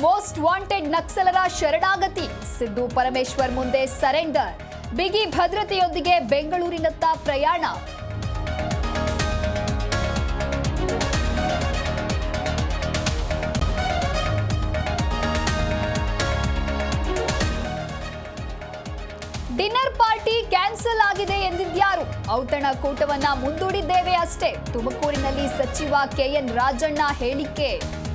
Most wanted ನಕ್ಸಲರ ಶರಣಾಗತಿ. ಸಿದ್ದು ಪರಮೇಶ್ವರ್ ಮುಂದೆ surrender. ಬಿಗಿ ಭದ್ರತೆಯೊಂದಿಗೆ ಬೆಂಗಳೂರಿನತ್ತ ಪ್ರಯಾಣ. ಡಿನ್ನರ್ ಪಾರ್ಟಿ ಕ್ಯಾನ್ಸಲ್ ಆಗಿದೆ ಎಂದಿದ್ಯಾರು? ಔತಣ ಕೂಟವನ್ನ ಮುಂದೂಡಿದ್ದೇವೆ ಅಷ್ಟೇ. ತುಮಕೂರಿನಲ್ಲಿ ಸಚಿವ ಕೆಎನ್ ರಾಜಣ್ಣ ಹೇಳಿಕೆ.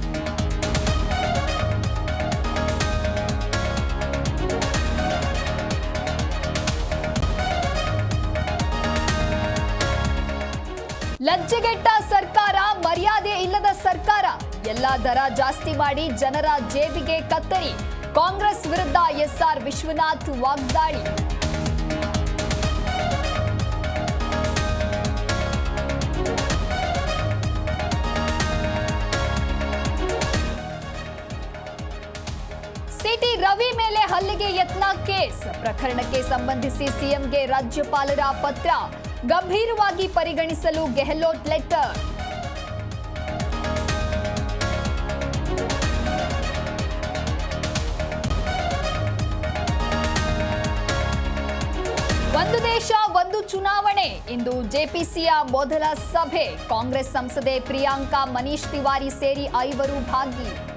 ಲಜ್ಜೆಗೆಟ್ಟ ಸರ್ಕಾರ, ಮರ್ಯಾದೆ ಇಲ್ಲದ ಸರ್ಕಾರ. ಎಲ್ಲ ದರ ಜಾಸ್ತಿ ಮಾಡಿ ಜನರ ಜೇಬಿಗೆ ಕತ್ತರಿ. ಕಾಂಗ್ರೆಸ್ ವಿರುದ್ಧ ಎಸ್ಆರ್ ವಿಶ್ವನಾಥ್ ವಾಗ್ದಾಳಿ. ಸಿಟಿ ರವಿ ಮೇಲೆ ಹಲ್ಲಿಗೆ ಯತ್ನ ಕೇಸ್. ಪ್ರಕರಣಕ್ಕೆ ಸಂಬಂಧಿಸಿ ಸಿಎಂಗೆ ರಾಜ್ಯಪಾಲರ ಪತ್ರ. ಗಂಭೀರವಾಗಿ ಪರಿಗಣಿಸಲು ಗೆಹ್ಲೋಟ್ ಲೆಟರ್. ಒಂದು ದೇಶ, ಒಂದು ಚುನಾವಣೆ, ಇಂದು ಜೆಪಿಸಿಯ ಮೊದಲ ಸಭೆ. ಕಾಂಗ್ರೆಸ್ ಸಂಸದೆ ಪ್ರಿಯಾಂಕಾ ಮನೀಶ್ ತಿವಾರಿ ಸೇರಿ ಐವರು ಭಾಗಿ.